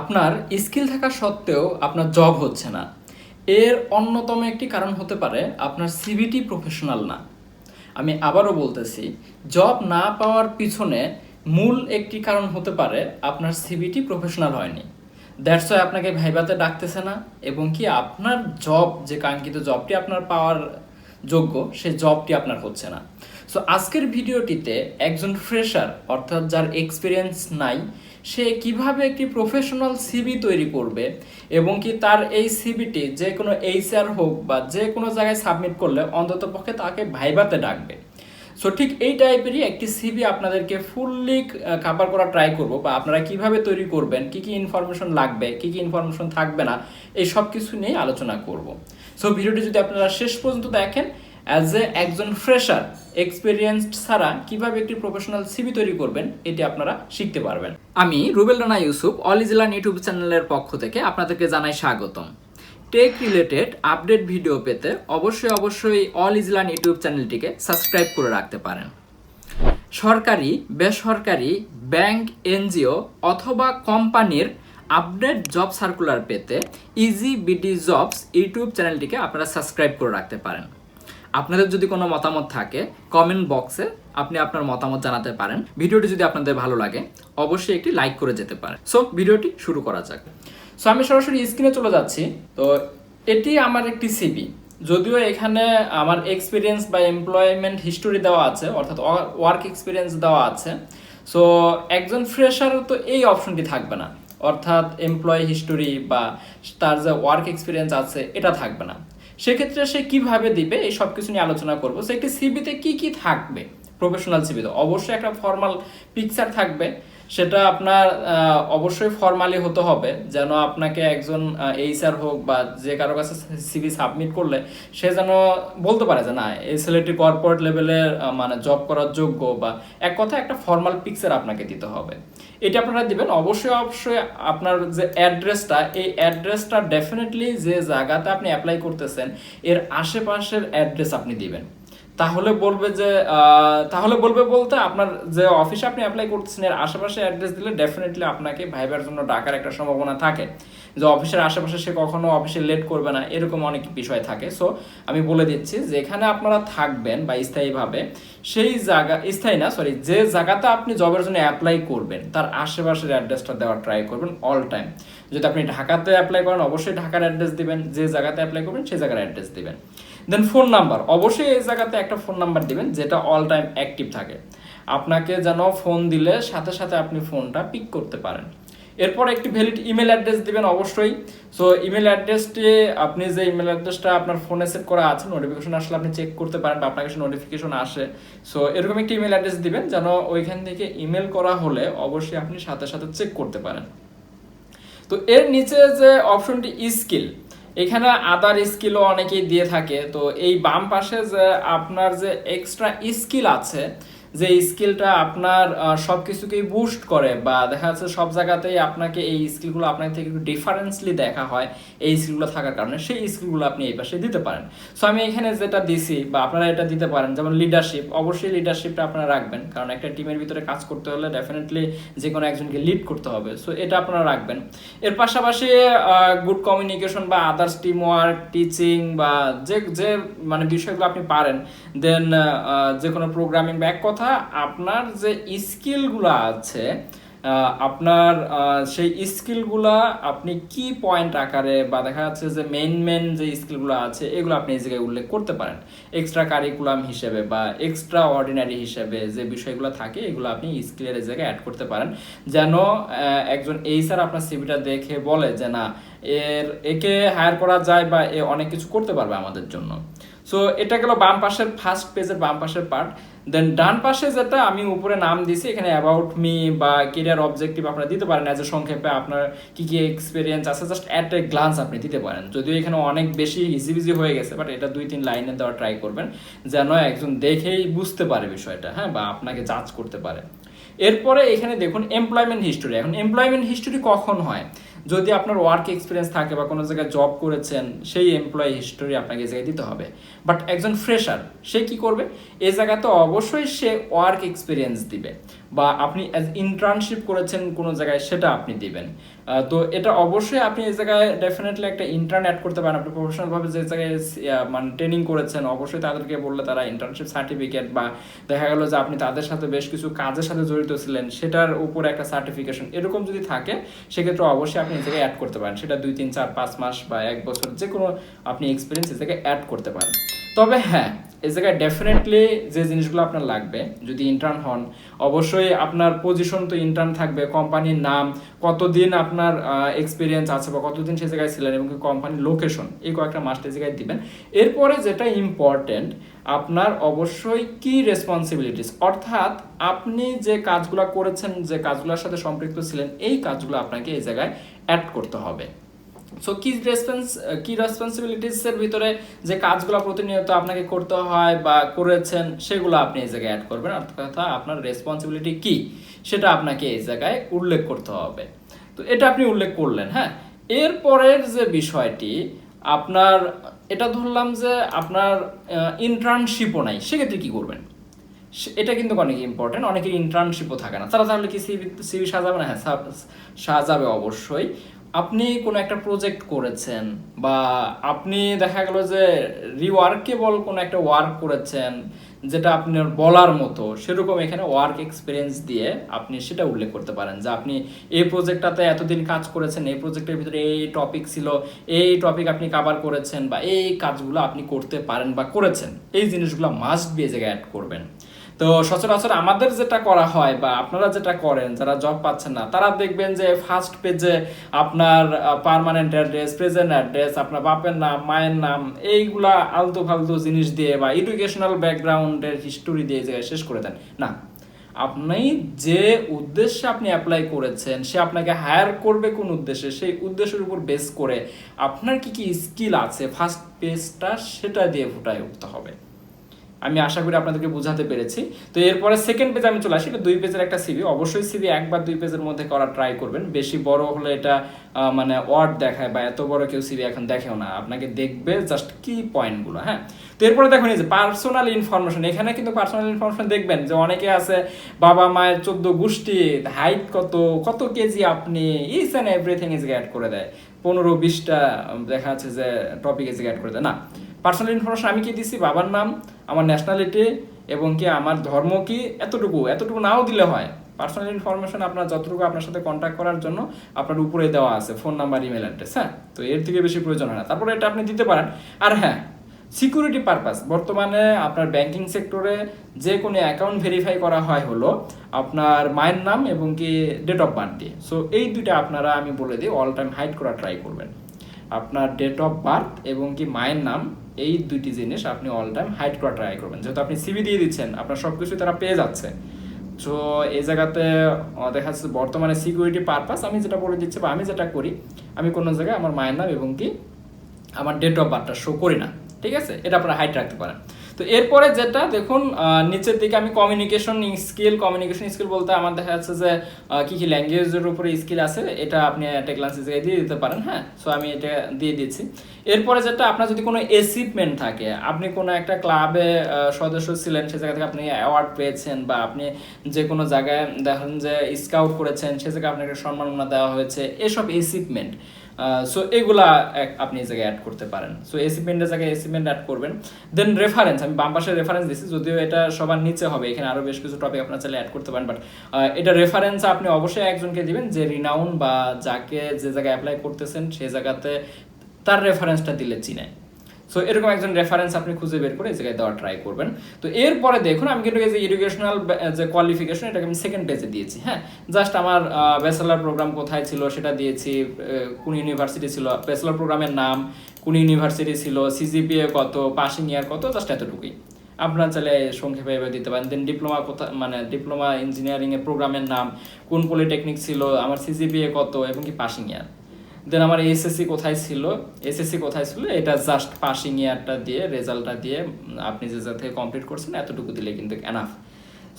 আপনার স্কিল থাকা সত্ত্বেও আপনার জব হচ্ছে না। এর অন্যতম একটি কারণ হতে পারে আপনার সিবিটি প্রফেশনাল না। আমি আবারও বলতেছি জব না পাওয়ার পিছনে মূল একটি কারণ হতে পারে আপনার সিবিটি প্রফেশনাল হয়নি। দ্যাটস ওয়াই আপনাকে ভাইবাতে ডাকতেছে না, এবং কি আপনার জব যে কাঙ্ক্ষিত জবটি আপনার পাওয়ার যোগ্য, সে জবটি আপনার হচ্ছে না। সো আজকের ভিডিওটিতে একজন ফ্রেশার অর্থাৎ যার এক্সপিরিয়েন্স নাই, সে কীভাবে একটি প্রফেশনাল সিবি তৈরি করবে এবং কি তার এই সিবিটি যে কোনো এইচআর হোক বা যে কোনো জায়গায় সাবমিট করলে অন্তত পক্ষে তাকে ভাইবাতে ডাকবে। সো ঠিক এই টাইপেরই একটি সিভি আপনাদেরকে ফুললি কাভার করা ট্রাই করব বা আপনারা কীভাবে তৈরি করবেন, কি কি ইনফরমেশন লাগবে, কি কি ইনফরমেশন থাকবে না, এই সব কিছু নিয়ে আলোচনা করব। সো ভিডিওটি যদি আপনারা শেষ পর্যন্ত দেখেন অ্যাজ এ একজন ফ্রেশার এক্সপিরিয়েন্সড ছাড়া কীভাবে একটি প্রফেশনাল সিবি তৈরি করবেন, এটি আপনারা শিখতে পারবেন। আমি রুবেল রানা ইউসুফ অলিজিলান ইউটিউব চ্যানেলের পক্ষ থেকে আপনাদেরকে জানাই স্বাগতম। টেক রিলেটেড আপডেট ভিডিও পেতে অবশ্যই অবশ্যই অল ইজলান ইউটিউব চ্যানেলটিকে সাবস্ক্রাইব করে রাখতে পারেন। সরকারি, বেসরকারি ব্যাংক এনজিও অথবা কোম্পানির আপডেট জব সার্কুলার পেতে ইজি বিডি জবস ইউটিউব চ্যানেলটিকে আপনারা সাবস্ক্রাইব করে রাখতে পারেন। আপনাদের যদি কোনো মতামত থাকে কমেন্ট বক্সে আপনি আপনার মতামত জানাতে পারেন। ভিডিওটি যদি আপনাদের ভালো লাগে, অবশ্যই একটি লাইক করে যেতে পারেন। সো ভিডিওটি শুরু করা যাক। সো আমি সরাসরি স্ক্রিনে চলে যাচ্ছি। তো এটি আমার একটি সিবি যদিও এখানে আমার এক্সপিরিয়েন্স বা এমপ্লয়মেন্ট হিস্টোরি দেওয়া আছে, অর্থাৎ ওয়ার্ক এক্সপিরিয়েন্স দেওয়া আছে। সো একজন ফ্রেশার তো এই অপশনটি থাকবে না। অর্থাৎ এমপ্লয় হিস্টোরি বা তার যে ওয়ার্ক এক্সপিরিয়েন্স আছে, এটা থাকবে না। সেক্ষেত্রে সে কীভাবে দিবে, এই সব কিছু নিয়ে আলোচনা করব। সে একটি সিবিতে কি কি থাকবে? প্রফেশনাল সিবিতে অবশ্যই একটা ফর্মাল পিকচার থাকবে। সেটা আপনার অবশ্যই ফর্মালি হতে হবে। যেন আপনাকে একজন এইচআর হোক বা যে কারও কাছে সিভি সাবমিট করলে, সে যেন বলতে পারে যে, না, এই ছেলেটি কর্পোরেট লেভেলের মানে জব করার যোগ্য বা এক কথা একটা ফর্মাল পিকচার আপনাকে দিতে হবে। এটা আপনারা দিবেন। অবশ্যই অবশ্যই আপনার যে অ্যাড্রেসটা এই অ্যাড্রেসটা ডেফিনেটলি যে জায়গাতে আপনি অ্যাপ্লাই করতেছেন, এর আশেপাশের অ্যাড্রেস আপনি দিবেন। তাহলে বলবে যে তাহলে বলবে বলতে আপনার যে অফিসে আপনি অ্যাপ্লাই করতেছেন, এর আশেপাশে অ্যাড্রেস দিলে ডেফিনেটলি আপনাকে ভাইবার জন্য ডাকার একটা সম্ভাবনা থাকে। যে অফিসের আশেপাশে সে কখনো অফিসে লেট করবে না, এরকম অনেক বিষয় থাকে। সো আমি বলে দিচ্ছি, যেখানে আপনারা থাকবেন বা স্থায়ীভাবে, সেই জায়গা, স্থায়ী না সরি যে জায়গাতে আপনি জবের জন্য অ্যাপ্লাই করবেন, তার আশেপাশের অ্যাড্রেসটা দেওয়ার ট্রাই করবেন অল টাইম যদি আপনি ঢাকাতে অ্যাপ্লাই করেন, অবশ্যই ঢাকার অ্যাড্রেস দিবেন, যে জায়গাতে অ্যাপ্লাই করবেন, সেই জায়গার অ্যাড্রেস দিবেন। দেন ফোন নাম্বার অবশ্যই এই জায়গাতে একটা ফোন নাম্বার দিবেন, যেটা অল টাইম অ্যাক্টিভ থাকে। আপনাকে যেন ফোন দিলে সাথে সাথে আপনি ফোনটা পিক করতে পারেন। এরপর একটি ভ্যালিড ইমেল অ্যাড্রেস দিবেন অবশ্যই। সো ইমেল অ্যাড্রেসটি আপনি যে ইমেল অ্যাড্রেসটা আপনার ফোনে সেট করা আছে নোটিফিকেশন আসলে আপনি চেক করতে পারেন বা আপনার কাছে নোটিফিকেশন আসে। সো এরকম একটি ইমেল অ্যাড্রেস দিবেন, যেন ওইখান থেকে ইমেল করা হলে অবশ্যই আপনি সাথে সাথে চেক করতে পারেন। তো এর নিচে যে অপশনটি স্কিল এখানে আদার স্কিলও অনেকেই দিয়ে থাকে। তো এই বাম পাশে যে আপনার যে এক্সট্রা স্কিল আছে যে স্কিলটা আপনার সব কিছুকেই বুস্ট করে বা দেখা যাচ্ছে সব জায়গাতেই আপনাকে এই স্কিলগুলো আপনার থেকে একটু ডিফারেন্সলি দেখা হয় এই স্কিলগুলো থাকার কারণে, সেই স্কিলগুলো আপনি এই পাশে দিতে পারেন। সো আমি এখানে যেটা দিছি বা আপনারা এটা দিতে পারেন, যেমন লিডারশিপ অবশ্যই লিডারশিপটা আপনারা রাখবেন। কারণ একটা টিমের ভিতরে কাজ করতে হলে ডেফিনেটলি যে কোনো একজনকে লিড করতে হবে। সো এটা আপনারা রাখবেন। এর পাশাপাশি গুড কমিউনিকেশন বা আদার্স টিম ওয়ার্ক টিচিং বা যে যে মানে বিষয়গুলো আপনি পারেন দেন যে কোনো প্রোগ্রামিং বা এক কথা আপনার যে স্কিলগুলো আছে আপনার সেই স্কিলগুলা আপনি কি পয়েন্ট আকারে বা দেখা যাচ্ছে যে মেইন মেইন যে স্কিলগুলো আছে, এগুলো আপনি এই জায়গায় উল্লেখ করতে পারেন। এক্সট্রা কারিকুলাম হিসেবে বা এক্সট্রা অর্ডিনারি হিসেবে যে বিষয়গুলো থাকে, এগুলো আপনি স্কিলের এই জায়গায় অ্যাড করতে পারেন। যেন একজন এই স্যার আপনার সিভিটা দেখে বলে যে, না, এর, একে হায়ার করা যায় বা এ অনেক কিছু করতে পারবে আমাদের জন্য। সো এটা গেল বাম পাশের ফার্স্ট পেজের বাম পাশের পার্ট দেন ডান পাশে যেটা আমি উপরে নাম দিছি এখানে অ্যাবাউট মি বা কেরিয়ার অবজেক্টিভ আপনারা দিতে পারেন অ্যাজ এ সংক্ষেপে আপনার কি কি এক্সপিরিয়েন্স আছে জাস্ট অ্যাট এ গ্লান্স আপনি দিতে পারেন। যদিও এখানে অনেক বেশি ইজি বিজি হয়ে গেছে বাট এটা দুই তিন লাইনে দেওয়া ট্রাই করবেন, যেন একজন দেখেই বুঝতে পারে বিষয়টা হ্যাঁ বা আপনাকে জাজ করতে পারে। এরপরে এখানে দেখুন এমপ্লয়মেন্ট হিস্টোরি এখন এমপ্লয়মেন্ট হিস্টোরি কখন হয়? যদি আপনার ওয়ার্ক এক্সপিরিয়েন্স থাকে বা কোনো জায়গায় জব করেছেন, সেই এমপ্লয়ি হিস্টোরি আপনাকে এই জায়গায় দিতে হবে। বাট একজন ফ্রেশার সে কি করবে? এ জায়গাতে অবশ্যই সে ওয়ার্ক এক্সপিরিয়েন্স দিবে। বা আপনি অ্যাজ ইন্টার্নশিপ করেছেন কোনো জায়গায়, সেটা আপনি দিবেন। তো এটা অবশ্যই আপনি এই জায়গায় ডেফিনেটলি একটা ইন্টার্ন অ্যাড করতে পারেন। আপনি প্রফেশনালভাবে যে জায়গায় মানে ট্রেনিং করেছেন, অবশ্যই তাদেরকে বললে তারা ইন্টার্নশিপ সার্টিফিকেট বা দেখা গেল যে আপনি তাদের সাথে বেশ কিছু কাজের সাথে জড়িত ছিলেন, সেটার উপরে একটা সার্টিফিকেশন এরকম যদি থাকে, সেক্ষেত্রে অবশ্যই আপনি এই জায়গায় অ্যাড করতে পারেন। সেটা দুই, তিন, চার, পাঁচ মাস বা এক বছর যে কোনো আপনি এক্সপিরিয়েন্স এই জায়গায় অ্যাড করতে পারেন। তবে হ্যাঁ এই জায়গায় ডেফিনেটলি যে জিনিসগুলো আপনার লাগবে, যদি ইন্টার্ন হন, অবশ্যই আপনার পজিশন তো ইন্টার্ন থাকবে কোম্পানির নাম, কতদিন আপনার এক্সপিরিয়েন্স আছে বা কতদিন সে জায়গায় ছিলেন এবং কোম্পানির লোকেশন এই কয়েকটা মাস্টার জায়গায় দিবেন। এরপরে যেটা ইম্পর্টেন্ট আপনার অবশ্যই কি রেসপন্সিবিলিটিস অর্থাৎ আপনি যে কাজগুলো করেছেন, যে কাজগুলোর সাথে সম্পৃক্ত ছিলেন, এই কাজগুলো আপনাকে এই জায়গায় অ্যাড করতে হবে। সো কি রেসপন্স কি রেসপন্সিবিলিটিসের ভিতরে যে কাজগুলো প্রতিনিয়ত আপনাকে করতে হয় বা করেছেন, সেগুলো আপনি এই জায়গায় অ্যাড করবেন। অর্থাৎ আপনার রেসপন্সিবিলিটি কি, সেটা আপনাকে এই জায়গায় উল্লেখ করতে হবে। তো এটা আপনি উল্লেখ করলেন হ্যাঁ? এরপরের যে বিষয়টি, আপনার, এটা ধরলাম যে আপনার ইন্টার্নশিপও নাই, সেক্ষেত্রে কি করবেন? এটা কিন্তু অনেক ইম্পর্টেন্ট অনেকের ইন্টার্নশিপও থাকে না। তারা তাহলে কি সিভি সিভি সাজাবে না? হ্যাঁ সাজাবে অবশ্যই। আপনি কোনো একটা প্রজেক্ট করেছেন বা আপনি দেখা গেল যে রিওয়ার্কেবল কোনো একটা ওয়ার্ক করেছেন যেটা আপনার বলার মতো, সেরকম এখানে ওয়ার্ক এক্সপিরিয়েন্স দিয়ে আপনি সেটা উল্লেখ করতে পারেন যে আপনি এই প্রজেক্টটাতে এতদিন কাজ করেছেন, এই প্রজেক্টের ভিতরে এই টপিক ছিল, এই টপিক আপনি কাভার করেছেন বা এই কাজগুলো আপনি করতে পারেন বা করেছেন, এই জিনিসগুলো মাস্ট বি জায়গায় অ্যাড করবেন। তো সচরাচর আমাদের যেটা করা হয় বা আপনারা যেটা করেন, যারা জব পাচ্ছেন না, তারা দেখবেন যে ফার্স্ট পেজে আপনার পার্মানেন্ট অ্যাড্রেস প্রেজেন্ট অ্যাড্রেস আপনার বাপের নাম, মায়ের নাম, এইগুলা আলতু ফালতু জিনিস দিয়ে বা এডুকেশনাল ব্যাকগ্রাউন্ডের হিস্টোরি দিয়ে যে শেষ করে দেন। না, আপনি যে উদ্দেশ্যে আপনি অ্যাপ্লাই করেছেন, সে আপনাকে হায়ার করবে কোন উদ্দেশ্যে, সেই উদ্দেশ্যের উপর বেস করে আপনার কি কি স্কিল আছে ফার্স্ট পেজটা সেটা দিয়ে ফুটায় উঠতে হবে। আমি আশা করি আপনাদেরকে বোঝাতে পেরেছি। তো এরপরে সেকেন্ড পেজ আমি চলে আসি, এটা দুই পেজের একটা সিভি অবশ্যই সিভি একবার দুই পেজের মধ্যে করা ট্রাই করবেন। বেশি বড় হলে এটা মানে ওয়ার্ড দেখায় বা এত বড় কেউ সিভি এখন দেখেও না। আপনাকে দেখবে জাস্ট কি পয়েন্টগুলো হ্যাঁ? তো এরপরে দেখুন এই যে পার্সোনাল ইনফরমেশন এখানে কিন্তু পার্সোনাল ইনফরমেশন দেখবেন যে অনেকে আছে, বাবা মায়ের চোদ্দ গোষ্ঠী হাইট কত কত কেজি আপনি is and everything is add করে দেয়। পনেরো, বিশটা দেখা যাচ্ছে যে টপিক ইজ অ্যাড করে দেয়। না পার্সোনাল ইনফরমেশন আমি কি দিছি? বাবার নাম আমার ন্যাশনালিটি এবং কি আমার ধর্ম কি এতটুকু? এতটুকু নাও দিলে হয়। পার্সোনাল ইনফরমেশন আপনার যতটুকু আপনার সাথে কন্ট্যাক্ট করার জন্য আপনার উপরে দেওয়া আছে ফোন নাম্বার ইমেল অ্যাড্রেস হ্যাঁ? তো এর থেকে বেশি প্রয়োজন হয় না। তারপরে এটা আপনি দিতে পারেন। আর হ্যাঁ সিকিউরিটি পারপাস বর্তমানে আপনার ব্যাংকিং সেক্টরে যে কোনো অ্যাকাউন্ট ভেরিফাই করা হয় হলো আপনার মায়ের নাম এবং কি ডেট অফ বার্থ দিয়ে সো এই দুইটা আপনারা আমি বলে দিই অল টাইম হাইড করা ট্রাই করবেন। আপনার ডেট অফ বার্থ এবং কি মায়ের নাম এই দুইটি জিনিস আপনি অল টাইম হাইড করা ট্রাই করবেন। যেহেতু আপনি সিবি দিয়ে দিচ্ছেন, আপনার সব কিছু তারা পেয়ে যাচ্ছে। তো এই জায়গাতে দেখা যাচ্ছে বর্তমানে সিকিউরিটি পারপাস আমি যেটা বলে দিচ্ছি বা আমি যেটা করি, আমি কোনো জায়গায় আমার মায়ের নাম এবং কি, আমার ডেট অফ বার্থটা শো করি না। ঠিক আছে? এটা আপনারা হাইট রাখতে পারেন। তো এরপরে যেটা, দেখুন নিচের দিকে আমি কমিউনিকেশন স্কিল কমিউনিকেশন স্কিল বলতে আমার দেখা যাচ্ছে যে কি কি ল্যাঙ্গুয়েজের উপরে স্কিল আছে, এটা আপনি একটা ক্লাসে দিয়ে দিতে পারেন হ্যাঁ? সো আমি এটা দিয়ে দিচ্ছি। এরপরে যেটা, আপনার যদি কোনো অ্যাচিভমেন্ট থাকে, আপনি কোনো একটা ক্লাবে সদস্য ছিলেন, সে জায়গা থেকে আপনি অ্যাওয়ার্ড পেয়েছেন বা আপনি যে কোনো জায়গায় দেখেন যে স্কাউট করেছেন, সে জায়গায় আপনাকে সম্মাননা দেওয়া হয়েছে, এসব অ্যাচিভমেন্ট সো এগুলা আপনি এই জায়গায় অ্যাড করতে পারেন। সো এসিপেন্টের জায়গায় এসিপেন্ট অ্যাড করবেন। দেন রেফারেন্স আমি বাম পাশে রেফারেন্স দিচ্ছি যদিও এটা সবার নিচে হবে, এখানে আরও বেশ কিছু টপিক আপনার চাইলে অ্যাড করতে পারেন বাট এটা রেফারেন্স আপনি অবশ্যই একজনকে দিবেন যে রিনাউন বা যাকে যে জায়গায় অ্যাপ্লাই করতেছেন সেই জায়গাতে তার রেফারেন্সটা দিলে চিনে। সো এরকম একজন রেফারেন্স আপনি খুঁজে বের করে এই জায়গায় দেওয়ার ট্রাই করবেন। তো এরপরে দেখুন, আমি কিন্তু এই যে এডুকেশনাল যে কোয়ালিফিকেশন এটাকে আমি সেকেন্ড পেজে দিয়েছি হ্যাঁ? জাস্ট আমার ব্যাচেলার প্রোগ্রাম কোথায় ছিল সেটা দিয়েছি কোন ইউনিভার্সিটি ছিল ব্যাচেলার প্রোগ্রামের নাম, কোন ইউনিভার্সিটি ছিল সিজিপিএ কত পাসিং ইয়ার কত জাস্ট এতটুকুই। আপনার চাইলে সংক্ষেপে এভাবে দিতে পারেন। দেন ডিপ্লোমা কোথা মানে ডিপ্লোমা ইঞ্জিনিয়ারিং এর প্রোগ্রামের নাম, কোন পলিটেকনিক ছিল, আমার সিজিপিএ কত, এবং কি পাসিং ইয়ার দেন আমার এসএসসি কোথায় ছিল? এসএসসি কোথায় ছিল? এটা জাস্ট পাসিং ইয়ারটা দিয়ে রেজাল্টটা দিয়ে আপনি যে যা থেকে কমপ্লিট করছেন, এতটুকু দিলে কিন্তু এনাফ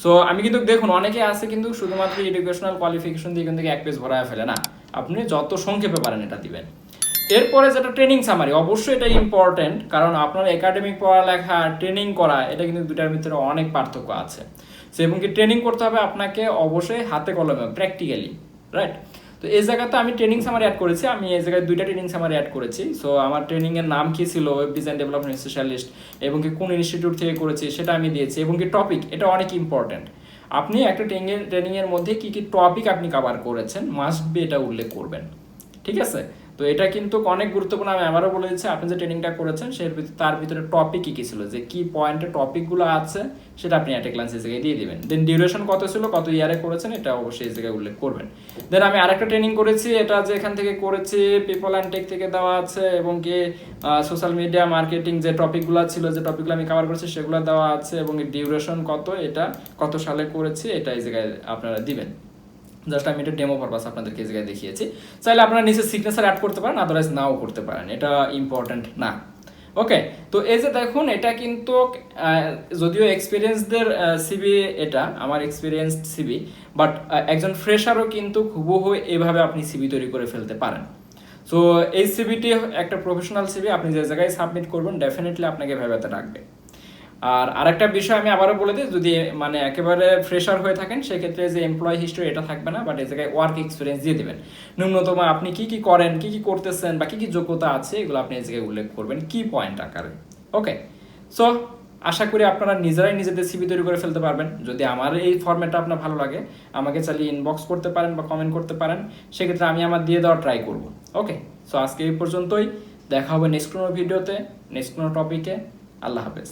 সো আমি কিন্তু দেখুন, অনেকে আছে কিন্তু শুধুমাত্র এডুকেশনাল কোয়ালিফিকেশন দিয়ে কিন্তু এক পেজ ভরায় ফেলে, না। আপনি যত সংক্ষেপে পারেন এটা দিবেন। এরপরে যেটা ট্রেনিং সামারি অবশ্যই এটা ইম্পর্টেন্ট কারণ আপনার একাডেমিক পড়ালেখা ট্রেনিং করা, এটা কিন্তু দুটার ভিতরে অনেক পার্থক্য আছে। সো এবং কি ট্রেনিং করতে হবে আপনাকে অবশ্যই হাতে কলমে প্র্যাকটিক্যালি রাইট তো এই জায়গাতে আমি ট্রেনিং সামার অ্যাড করেছি, আমি এই জায়গায় দুইটা ট্রেনিং সামার অ্যাড করেছি। সো আমার ট্রেনিংয়ের নাম কী ছিল? ওয়েব ডিজাইন ডেভেলপমেন্ট স্পেশালিস্ট এবং কি কোন ইনস্টিটিউট থেকে করেছি সেটা আমি দিয়েছি এবং কি টপিক এটা অনেক ইম্পর্ট্যান্ট আপনি একটা ট্রেনিং ট্রেনিংয়ের ট্রেনিং এর মধ্যে কী কী টপিক আপনি কভার করেছেন মাস্ট বি এটা উল্লেখ করবেন। ঠিক আছে? তো এটা কিন্তু অনেক গুরুত্বপূর্ণ। আমি আবারও বলে দিচ্ছি, আপনি যে ট্রেনিংটা করেছেন সে তার ভিতরে টপিক কি কি ছিল? যে কি পয়েন্টে টপিকগুলো আছে, সেটা আপনি একটা ক্লাস জায়গায় দিয়ে দিবেন। দেন ডিউরেশন কত ছিল, কত ইয়ারে করেছেন, এটা অবশ্যই এই জায়গায় উল্লেখ করবেন। দেন আমি আরেকটা ট্রেনিং করেছি, এটা যে এখান থেকে করেছি পিপল অ্যান্ড টেক থেকে দেওয়া আছে, এবং কি সোশ্যাল মিডিয়া মার্কেটিং যে টপিকগুলো ছিল, যে টপিকগুলো আমি কভার করেছি, সেগুলো দেওয়া আছে, এবং ডিউরেশন কত, এটা কত সালে করেছি, এটা এই জায়গায় আপনারা দিবেন। জাস্ট আমি এটা ডেমো পারপাস আপনাদেরকে এই জায়গায় দেখিয়েছি। চাইলে আপনারা নিচে সিগনেচার অ্যাড করতে পারেন আদারওয়াইজ নাও করতে পারেন। এটা ইম্পর্ট্যান্ট না। ওকে তো এই যে দেখুন, এটা কিন্তু যদিও এক্সপিরিয়েন্সদের সিবি এটা, আমার এক্সপিরিয়েন্স সিবি বাট একজন ফ্রেশারও কিন্তু হুবহু এভাবে আপনি সিবি তৈরি করে ফেলতে পারেন। সো এই সিবিটি একটা প্রফেশনাল সিবি আপনি যে জায়গায় সাবমিট করবেন ডেফিনেটলি আপনাকে ভেবেতে রাখবে আর আরেকটা বিষয় আমি আবারও বলে দিই, যদি মানে একেবারে ফ্রেশার হয়ে থাকেন, সেক্ষেত্রে যে এমপ্লয় হিস্ট্রি এটা থাকবে না বাট এই জায়গায় ওয়ার্ক এক্সপিরিয়েন্স দিয়ে দেবেন। ন্যূনতম আপনি কি কি করেন, কি কি করতেছেন, বা কি কি যোগ্যতা আছে, এগুলো আপনি এই জায়গায় উল্লেখ করবেন কি পয়েন্ট আকারে। ওকে সো আশা করি আপনারা নিজেরাই নিজেদের সিবি তৈরি করে ফেলতে পারবেন। যদি আমার এই ফর্মেটটা আপনার ভালো লাগে, আমাকে চালিয়ে ইনবক্স করতে পারেন বা কমেন্ট করতে পারেন, সেক্ষেত্রে আমি আমার দিয়ে দেওয়ার ট্রাই করব। ওকে সো আজকে এই পর্যন্তই। দেখা হবে নেক্সট কোনো ভিডিওতে নেক্সট কোনো টপিকে আল্লাহ হাফেজ।